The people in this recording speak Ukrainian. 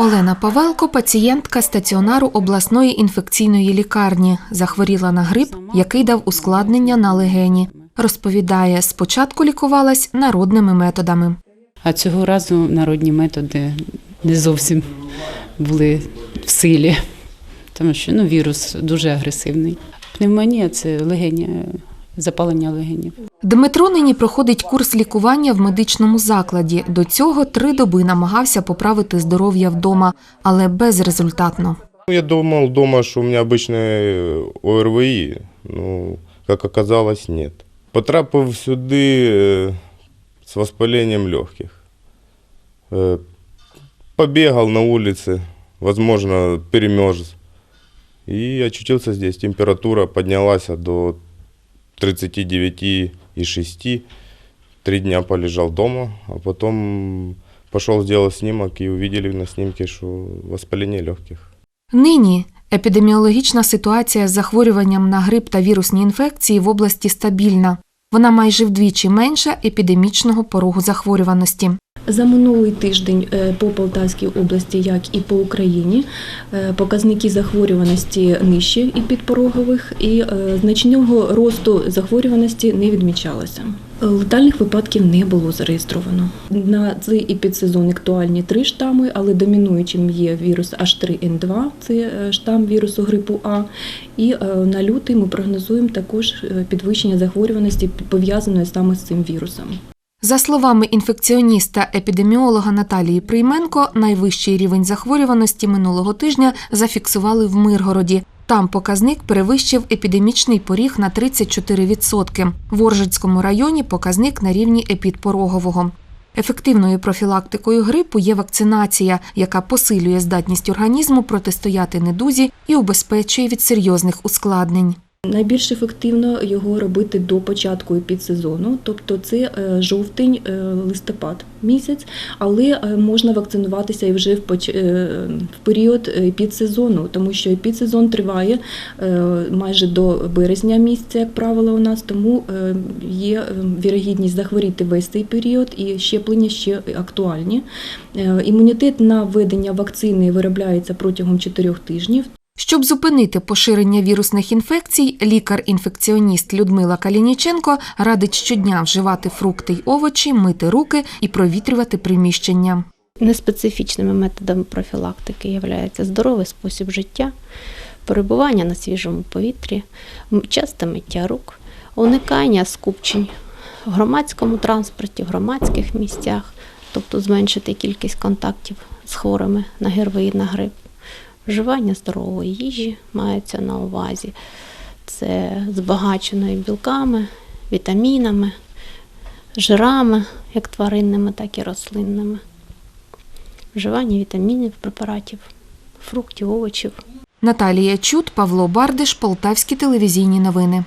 Олена Павелко, пацієнтка стаціонару обласної інфекційної лікарні, захворіла на грип, який дав ускладнення на легені. Розповідає, спочатку лікувалась народними методами. А цього разу народні методи не зовсім були в силі, тому що ну, вірус дуже агресивний. Пневмонія це легені, запалення легенів. Дмитро нині проходить курс лікування в медичному закладі. До цього три доби намагався поправити здоров'я вдома, але безрезультатно. Ну, Я думал дома, что у меня обычное ОРВИ, ну, как оказалось, нет. Потрапив сюди е, з воспалением легких. Е, Побегал на улице, возможно, перемерз. И очутился здесь. Температура поднялась до 39,6. Три дня полежал дома, а потом пошел сделал снимок и увидели на снимке, что воспаление легких. Нині епідеміологічна ситуація з захворюванням на грип та вірусні інфекції в області стабільна. Вона майже вдвічі менша епідемічного порогу захворюваності. За минулий тиждень е, по Полтавській області, як і по Україні, е, показники захворюваності нижчі і підпорогових, і е, значного росту захворюваності не відмічалося. Летальних випадків не було зареєстровано. На цей епідсезон актуальні три штами, але домінуючим є вірус H3N2, це штам вірусу грипу А. І на лютий ми прогнозуємо також підвищення захворюваності пов'язаної саме з цим вірусом. За словами інфекціоніста-епідеміолога Наталії Прийменко, найвищий рівень захворюваності минулого тижня зафіксували в Миргороді. Там показник перевищив епідемічний поріг на 34%. В Оржицькому районі показник на рівні епідпорогового. Ефективною профілактикою грипу є вакцинація, яка посилює здатність організму протистояти недузі і убезпечує від серйозних ускладнень. Найбільш ефективно його робити до початку підсезону, тобто це е, жовтень, е, місяць, але е, можна вакцинуватися і вже в період підсезону, тому що підсезон триває майже до березня місяця, як правило, у нас, тому є вірогідність захворіти весь цей період і щеплення ще актуальні. Імунітет на введення вакцини виробляється протягом 4 тижнів. Щоб зупинити поширення вірусних інфекцій, лікар-інфекціоніст Людмила Калініченко радить щодня вживати фрукти й овочі, мити руки і провітрювати приміщення. Неспецифічними методами профілактики є здоровий спосіб життя, перебування на свіжому повітрі, часте миття рук, уникання скупчень в громадському транспорті, в громадських місцях, тобто зменшити кількість контактів з хворими на ГРВІ на грип. Вживання здорової їжі мається на увазі. Це збагаченою білками, вітамінами, жирами, як тваринними, так і рослинними вживання вітамінів, препаратів, фруктів, овочів. Наталія Чут, Павло Бардиш, Полтавські телевізійні новини.